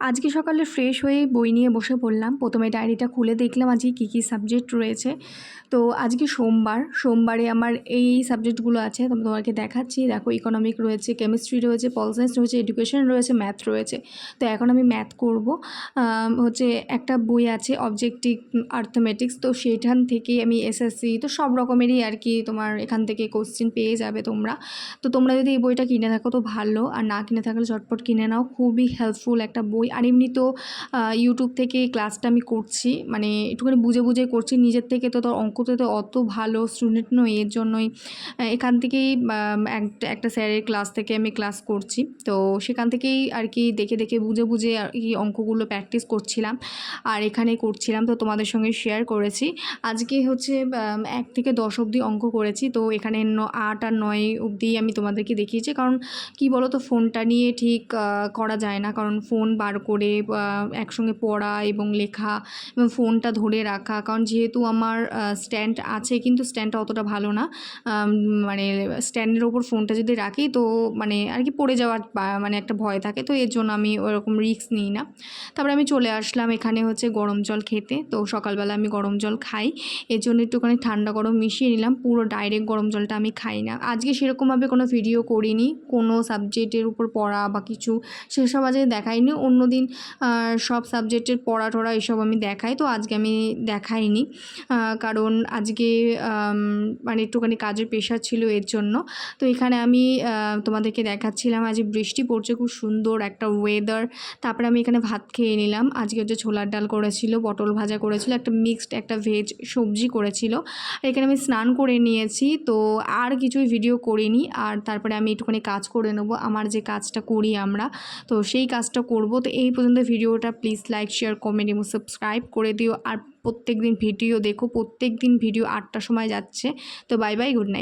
আজকে সকালে ফ্রেশ হয়ে বই নিয়ে বসে পড়লাম। প্রথমে ডায়েরিটা খুলে দেখলাম আজকে কী কী সাবজেক্ট রয়েছে। তো আজকে সোমবার, সোমবারে আমার এই সাবজেক্টগুলো আছে, তো আমি তোমাকে দেখাচ্ছি। দেখো ইকোনমিক রয়েছে কেমিস্ট্রি রয়েছে পল সায়েন্স রয়েছে এডুকেশন রয়েছে ম্যাথ রয়েছে। তো এখন আমি ম্যাথ করব। হচ্ছে একটা বই আছে অবজেক্টিভ আর্থমেটিক্স তো সেখান থেকে আমি এসএসসি তো সব রকমেরই আর কি তোমার এখান থেকে কোশ্চেন পেয়ে যাবে তোমরা। তো তোমরা যদি এই বইটা কিনে থাকো তো ভালো, আর না কিনে থাকলে ঝটপট কিনে নাও। খুবই হেল্পফুল একটা বই। আর এমনি তো ইউটিউব থেকে ক্লাসটা আমি করছি। মানে একটুখানি বুঝে বুঝে করছি, নিজের থেকে তো তোর অঙ্কতে তো অত ভালো স্টুডেন্ট নয় এর জন্যই এখান থেকেই একটা একটা স্যারের ক্লাস থেকে আমি ক্লাস করছি। তো সেখান থেকেই আর কি দেখে দেখে বুঝে বুঝে আর কি অঙ্কগুলো প্র্যাকটিস করছিলাম। আর এখানে করছিলাম, তো তোমাদের সঙ্গে শেয়ার করেছি। আজকে হচ্ছে এক থেকে দশ অবধি অঙ্ক করেছি। তো এখানে আট আর নয় অবধি আমি তোমাদেরকে দেখিয়েছি। কারণ কি বলো তো ফোনটা নিয়ে ঠিক করা যায় না। কারণ ফোন বার করে একসঙ্গে পড়া এবং লেখা এবং ফোনটা ধরে রাখা। কারণ যেহেতু আমার স্ট্যান্ড আছে কিন্তু স্ট্যান্ডটা অতটা ভালো না। মানে স্ট্যান্ডের ওপর ফোনটা যদি রাখি তো মানে আর কি পড়ে যাওয়ার মানে একটা ভয় থাকে। তো এর জন্য আমি ওরকম রিস্ক নিই না। তারপরে আমি চলে আসলাম এখানে হচ্ছে গরম জল খেতে। তো সকালবেলা আমি গরম জল খাই। এর জন্য একটুখানি ঠান্ডা গরম মিশিয়ে নিলাম। পুরো ডাইরেক্ট গরম জলটা আমি খাই না। আজকে সেরকমভাবে কোনো ভিডিও করিনি। কোনো সাবজেক্টের উপর পড়া বা কিছু সেসব আজকে দেখাইনি। অন্য দিন সব সাবজেক্টের পড়া টড়া এসব আমি দেখাই, তো আজকে আমি দেখাইনি। কারণ আজকে মানে একটুখানি কাজের প্রেশার ছিল এর জন্য। তো এখানে আমি তোমাদেরকে দেখাচ্ছিলাম, আজ বৃষ্টি পড়ছে, খুব সুন্দর একটা ওয়েদার তারপরে আমি এখানে ভাত খেয়ে নিলাম। আজকে হচ্ছে ছোলার ডাল করেছিল, পটল ভাজা করেছিল, একটা মিক্সড একটা ভেজ সবজি করেছিল। এখানে আমি স্নান করে নিয়েছি, তো আর কিছুই ভিডিও করিনি। আর তারপরে আমি একটুখানি কাজ করে নেব, আমার যে কাজটা করি আমরা, তো সেই কাজটা করব। তো এই পর্যন্ত ভিডিওটা প্লিজ লাইক শেয়ার কমেন্ট এবং সাবস্ক্রাইব করে দিও। আর প্রত্যেক দিন ভিডিও দেখো প্রত্যেক দিন ভিডিও আটটার সময় যাচ্ছে। তো বাই বাই গুড নাইট